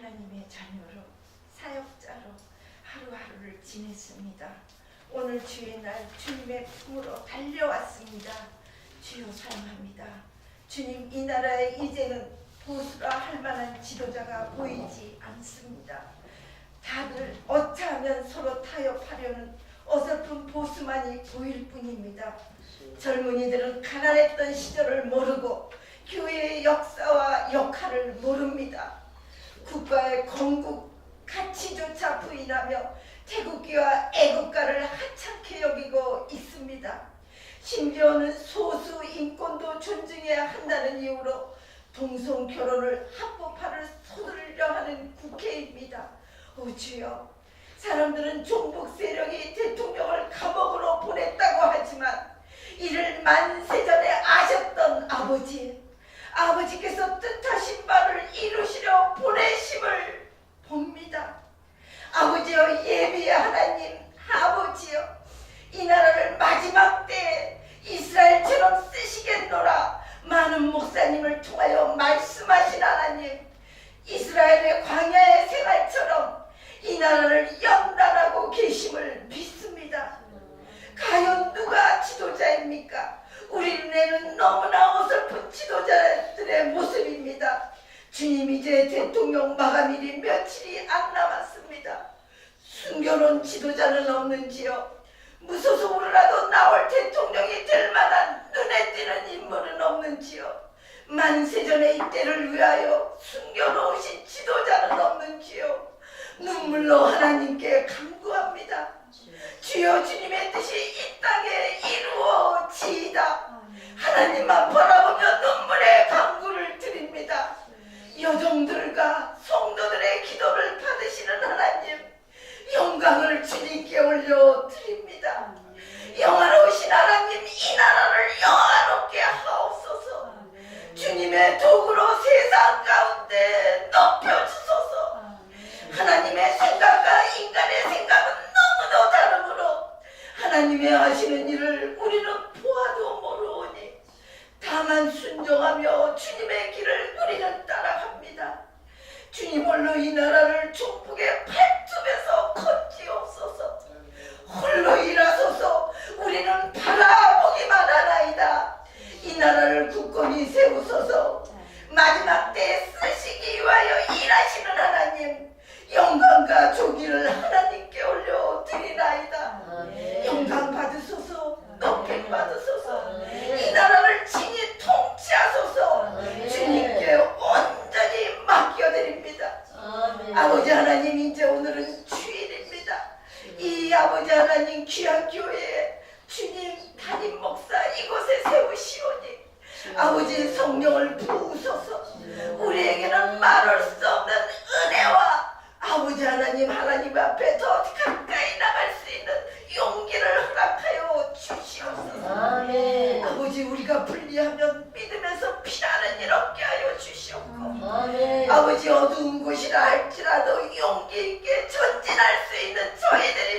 하나님의 자녀로 사역자로 하루하루를 지냈습니다. 오늘 주의 날 주님의 품으로 달려왔습니다. 주여 사랑합니다. 주님 이 나라에 이제는 보수라 할 만한 지도자가 보이지 않습니다. 다들 어찌하면 서로 타협하려는 어설픈 보수만이 보일 뿐입니다. 젊은이들은 가난했던 시절을 모르고 교회의 역사와 역할을 모릅니다. 국가의 건국 가치조차 부인하며 태국기와 애국가를 하찮게 여기고 있습니다. 심지어는 소수 인권도 존중해야 한다는 이유로 동성 결혼을 합법화를 서두르려 하는 국회입니다. 오 주여, 사람들은 종북 세력이 대통령을 감옥으로 보냈다고 하지만 이를 만세전에 아셨던 아버지, 아버지께서 뜻하신 바를 이루시려 보내심을 봅니다. 아버지여 예비의 하나님, 아버지여 이 나라를 마지막 때에 이스라엘처럼 쓰시겠노라 많은 목사님을 통하여 말씀하신 하나님 이스라엘의 광야의 생활처럼 이 나라를 연단하고 계심을 믿습니다. 과연 누가 지도자입니까? 우리 눈에는 너무나 어설픈 지도자들의 모습입니다. 대통령 마감일이 며칠이 안 남았습니다. 숨겨놓은 지도자는 없는지요? 무소속으로라도 나올 대통령이 될 만한 눈에 띄는 인물은 없는지요? 만세전의 이때를 위하여 숨겨놓으신 지도자는 없는지요? 눈물로 하나님께 간구합니다. 주여 주님의 뜻이 이 땅에 이루어지이다. 하나님만 바 주님의 도구로 세상 가운데 높여주소서. 하나님의 생각과 인간의 생각은 너무도 다르므로 하나님의 하시는 일을 우리는 보아도 모르오니 다만 순종하며 주님의 길을 우리는 따라갑니다. 주님 홀로 이 나라를 종북의 팔뚝에서 건지옵소서. 홀로 일하소서 우리는 바라보기만 하나이다. 이 나라를 굳건히 세우소서. 마지막 때에 쓰시기 위하여 일하시는 하나님 영광과 조기를 하나님께 올려 드리나이다. 영광 받으소서 높임 받으소서 이 나라를 친히 통치하소서 주님께 온전히 맡겨드립니다. 아버지 하나님 이제 오늘은 주일입니다. 이 아버지 하나님 귀한 교회에 주님 담임 목사 이곳에 세우시오니 아버지 성령을 부으소서. 우리에게는 말할 수 없는 은혜와 아버지 하나님 하나님 앞에 더 가까이 나갈 수 있는 용기를 허락하여 주시옵소서. 아버지 우리가 불리하면 믿으면서 피하는 일 없게 하여 주시옵고 아멘. 아버지 곳이라 할지라도 용기 있게 전진할 수 있는 저희들이